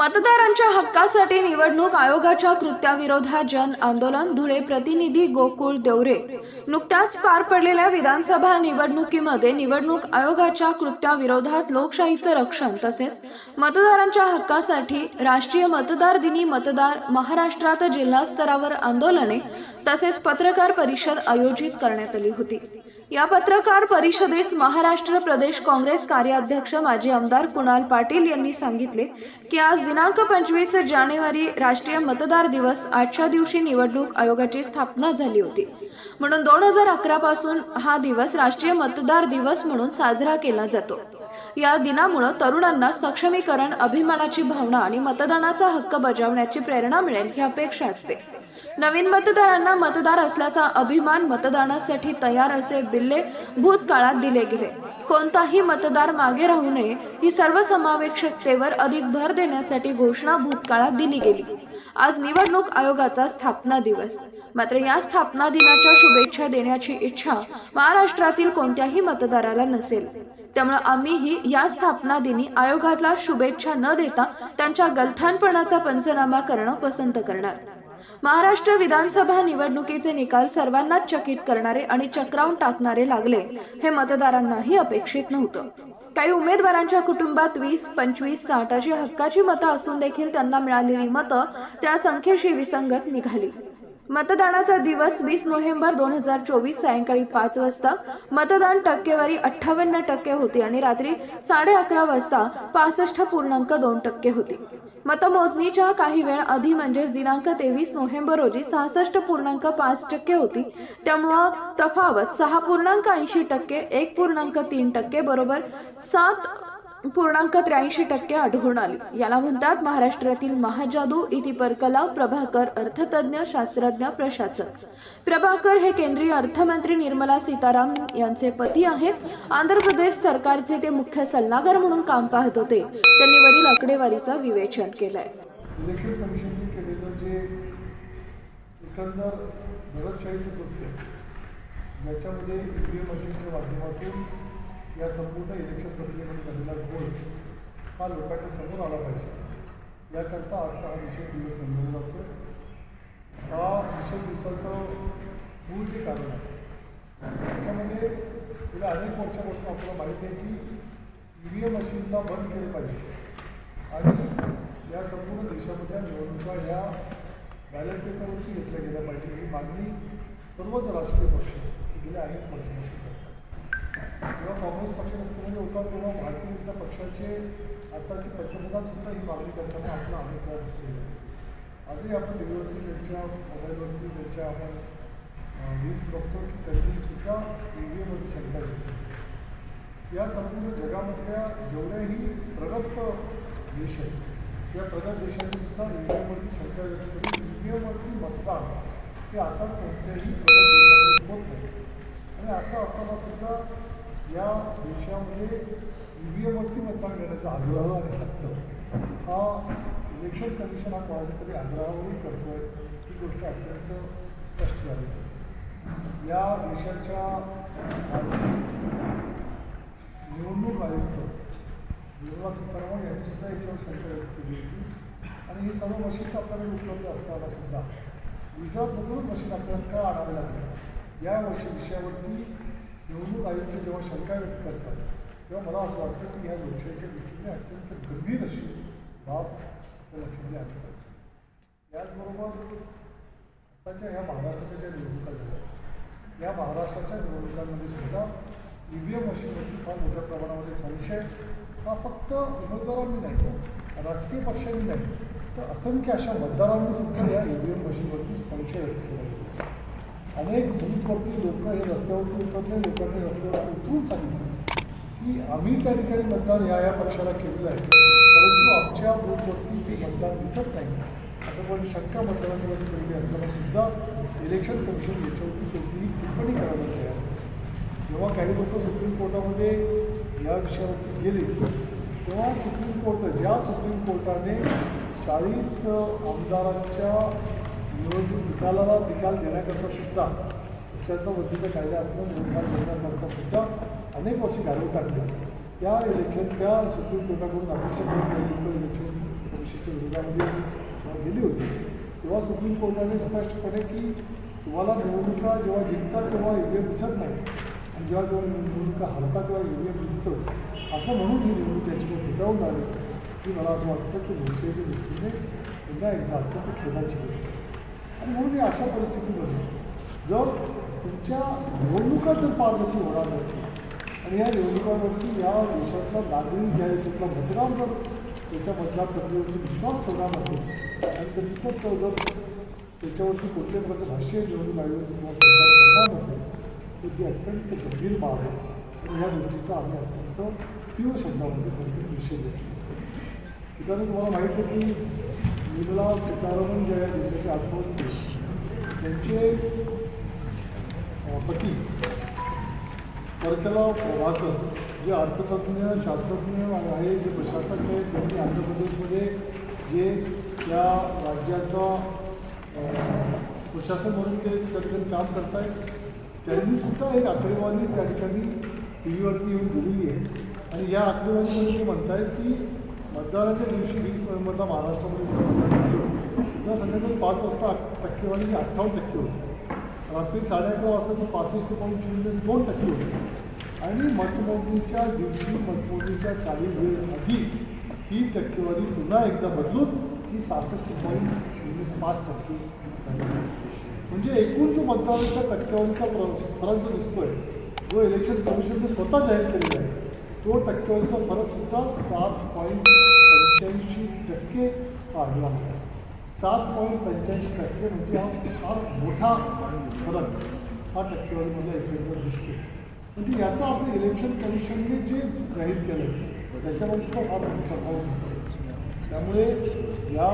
मतदारांच्या हक्कासाठी निवडणूक आयोगाच्या कृत्याविरोधात जन आंदोलन धुळे प्रतिनिधी गोकुळ देवरे. नुकत्याच पार पडलेल्या विधानसभा निवडणुकीमध्ये निवडणूक आयोगाच्या कृत्याविरोधात लोकशाहीचं रक्षण तसेच मतदारांच्या हक्कासाठी राष्ट्रीय मतदार दिनी मतदार महाराष्ट्रात जिल्हा स्तरावर आंदोलने तसेच पत्रकार परिषद आयोजित करण्यात आली होती. या पत्रकार परिषदेस महाराष्ट्र प्रदेश काँग्रेस कार्याध्यक्ष माजी आमदार कुणाल पाटील यांनी सांगितले की आज दिनांक पंचवीस जानेवारी राष्ट्रीय मतदार दिवस. आजच्या दिवशी निवडणूक आयोगाची स्थापना झाली होती. म्हणून दोन हजार अकरा पासून हा दिवस राष्ट्रीय मतदार दिवस म्हणून साजरा केला जातो. या दिनामुळं तरुणांना सक्षमीकरण अभिमानाची भावना आणि मतदानाचा हक्क बजावण्याची प्रेरणा मिळेल ही अपेक्षा असते. नवीन मतदारांना मतदार असल्याचा अभिमान मतदानासाठी तयार असे बिल्ले भूतकाळात दिले गेले. कोणताही मतदार मागे राहू नये ही सर्वसमावेशकतेवर अधिक भर देण्यासाठी घोषणा भूतकाळात दिली गेली. आज निवडणूक आयोगाचा स्थापना दिवस. मात्र या स्थापना दिनाच्या शुभेच्छा देण्याची इच्छा महाराष्ट्रातील कोणत्याही मतदाराला नसेल. त्यामुळे आम्हीही या स्थापना दिनी आयोगाला शुभेच्छा न देता त्यांच्या गलथानपणाचा पंचनामा करणं पसंत करणार. महाराष्ट्र विधानसभा निवडणुकीचे निकाल सर्वांनाच चकित करणारे आणि चक्रावून टाकणारे लागले हे मतदारांनाही अपेक्षित नव्हतं. काही उमेदवारांच्या कुटुंबात वीस पंचवीस साठ अशी हक्काची मतं असून देखील त्यांना मिळालेली मतं त्या संख्येशी विसंगत निघाली. मतदानाचा दिवस वीस नोव्हेंबर दोन हजार चोवीस सायंकाळी पाच वाजता. मतदान टक्केवारी अठ्ठावन्न टक्के होती आणि रात्री साडे अकरा वाजता पासष्ट पूर्णांक दोन टक्के होती. मतमोजणीच्या काही वेळ आधी म्हणजेच दिनांक तेवीस नोव्हेंबर रोजी सहासष्ट पूर्णांक पाच टक्के होती. त्यामुळं तफावत सहा पूर्णांक ऐंशी टक्के एक पूर्णांक तीन टक्के बरोबर सात पूर्णांक त्र्याऐंशी टक्के आढळून आली. याला म्हणतात महाराष्ट्रातील महाजादू इतिपरकला प्रभाकर अर्थतज्ञ शास्त्रज्ञ प्रशासक. प्रभाकर हे केंद्रीय अर्थमंत्री निर्मला सीताराम यांचे पती आहेत. आंध्र प्रदेश सरकारचे ते मुख्य सल्लागार म्हणून काम पाहत होते. त्यांनी वरील आकडेवारीचं विवेचन केलाय. ज्याच्यामध्ये माध्यमातून या संपूर्ण इलेक्शन प्रक्रियेमध्ये झालेला गोल हा लोकांच्या समोर आला पाहिजे. याकरता आजचा हा निषेध दिवस नोंदवला जातो हा निषेध दिवसाचं मूळ जे कारण आहे त्याच्यामध्ये गेल्या अनेक वर्षापासून आपल्याला माहिती आहे की ई व्ही एम मशीनला बंद केलं पाहिजे. आणि या संपूर्ण देशामधल्या निवडणुका या बॅलेट पेपरवरती घेतल्या गेल्या पाहिजे. ही मागणी सर्वच राजकीय पक्ष गेल्या अनेक वर्षापासून जेव्हा काँग्रेस पक्ष सत्तेमध्ये होता तेव्हा भारतीय जनता पक्षाचे आताचे पंतप्रधान सुद्धा ही मागणी करताना आपला अनेक वेळा आहे आजही आपण टी त्यांच्या मोबाईलवरती त्यांच्या आपण न्यूज बघतो की त्यांनी सुद्धा ई शंका घेतली या संपूर्ण जगामधल्या जेवढ्याही प्रगत देश आहेत या प्रगत देशांनी सुद्धा शंका व्यक्त करून ई मतदान हे आता कोणत्याही प्रगत देशामध्ये होत नाही. आणि असं असताना सुद्धा या देशामध्ये ई व्ही एमवरती मतदान घेण्याचा आग्रह आणि हक्क हा इलेक्शन कमिशन हा कोणाच्या तरी आग्रहावरून करतो आहे ही गोष्ट अत्यंत स्पष्ट झाली आहे. या देशाच्या निवडणूक आयुक्त निर्मला सीतारामन यांनी सुद्धा याच्यावर शंका व्यक्त केली होती आणि ही सर्व मशीन्स आपल्याकडे उपलब्ध असताना सुद्धा गुजरातमधून मशीन आपल्याला का आणावे लागलं या वर्षी विषयावरती निवडणूक आयुक्त जेव्हा शंका व्यक्त करतात तेव्हा मला असं वाटतं की या लोकशाहीच्या दृष्टीने अत्यंत गंभीर अशी बाब लक्षामध्ये आली पाहिजे याचबरोबर आत्ताच्या ह्या महाराष्ट्राच्या ज्या निवडणुका झाल्या या महाराष्ट्राच्या निवडणुकांमध्ये सुद्धा ई व्ही एम मशीनवरती फार मोठ्या प्रमाणामध्ये संशय हा फक्त उमेदवारांनी नाही हो, राजकीय पक्षांनी नाही तर असंख्य अशा मतदारांनी सुद्धा या ई व्ही एम मशीनवरती संशय व्यक्त केला गेला. अनेक भूतवरती लोक हे रस्त्यावरती उतरले लोकांनी रस्त्यावर उतरून सांगितलं. की आम्ही त्या ठिकाणी मतदान या या पक्षाला केलेलं आहे. परंतु आमच्या बूथवरती ते मतदान दिसत नाही. आता पण शंका मतदारांवरती केलेली असताना सुद्धा इलेक्शन कमिशन याच्यावरती कोणतीही टिप्पणी करायला तयार जेव्हा काही लोक सुप्रीम कोर्टामध्ये या विषयावरती गेले तेव्हा सुप्रीम कोर्ट ज्या सुप्रीम कोर्टाने चाळीस आमदारांच्या निवडणूक निकालाला निकाल देण्याकरता सुद्धा पक्षांचा वतीचा कायदा असणं निकाल देण्याकरता सुद्धा अनेक वर्षे घालून टाकले. त्या इलेक्शन त्या सुप्रीम कोर्टाकडून अपेक्षा करून इलेक्शन कमिशनच्या विरोधामध्ये गेली होती तेव्हा सुप्रीम कोर्टाने स्पष्टपणे की तुम्हाला निवडणुका जेव्हा जिंकतात तेव्हा ई व्ही एम दिसत नाही. आणि जेव्हा जेव्हा निवडणुका हरतात तेव्हा ई व्ही एम दिसतं. असं म्हणून ही निवडणूक याची फेटाळून आली. की मला असं वाटतं की भविष्याच्या दृष्टीने पुन्हा एकदा अत्यंत खेदाची गोष्ट आहे. आणि म्हणून मी अशा परिस्थितीमध्ये जर तुमच्या निवडणुका जर पारदर्शी होणार नसतील आणि या निवडणुकांवरती या देशातला नागरिक या देशातला मतदार जर त्याच्या मतदार प्रक्रियेवरती विश्वास ठेवणार नसेल आणि त्याच्यात जर त्याच्यावरती कोणत्याही प्रकारचं राष्ट्रीय निवडणूक आयोग किंवा सरकार करणार नसेल तर ती अत्यंत गंभीर बाब आहे. आणि ह्या गोष्टीचा आम्ही अत्यंत तीव्र शब्दामध्ये निषेध आहे करतो. तुम्हाला माहीत आहे की निर्मला सीतारामन ज्या या देशाचे अर्थमंत्री त्यांचे पती. परकला प्रभाकर जे अर्थतज्ञ शास्त्रज्ञ आहे जे प्रशासक आहेत त्यांनी आंध्र प्रदेशमध्ये जे त्या राज्याचा प्रशासन म्हणून ते कधी काम करत आहेत त्यांनी सुद्धा एक आकडेवारी त्या ठिकाणी टी व्हीवरती येऊन दिलेली आहे. आणि या आकडेवारीमध्ये ते आहेत की मतदानाच्या दिवशी वीस नोव्हेंबरला महाराष्ट्रामध्ये जेव्हा मतदान झालं तेव्हा संध्याकाळी पाच वाजता टक्केवारी ही अठ्ठावन्न टक्के होती. रात्री साडे अकरा वाजता ती पासष्ट पॉईंट शून्य दोन टक्के होती. आणि मतमोजणीच्या दिवशी मतमोजणीच्या काही वेळ आधी ही टक्केवारी पुन्हा एकदा बदलून ही सहासष्ट पॉईंट शून्य पाच टक्के म्हणजे एकूण जो मतदानाच्या टक्केवारीचा प्र- फरक जो दिसतोय जो इलेक्शन कमिशनने स्वतः जाहीर केलेला आहे तो टक्केवारीचा फरकसुद्धा सात पॉईंट पंच्याऐंशी टक्के वाढला आहे सात पॉईंट पंच्याऐंशी टक्के म्हणजे हा फार मोठा फरक हा टक्केवारीमधला इथे दिसतो म्हणजे याचा अर्थ इलेक्शन कमिशनने जे जाहीर केलं आहे त्याच्यामध्ये सुद्धा फार मोठा प्रभाव दिसतो त्यामुळे या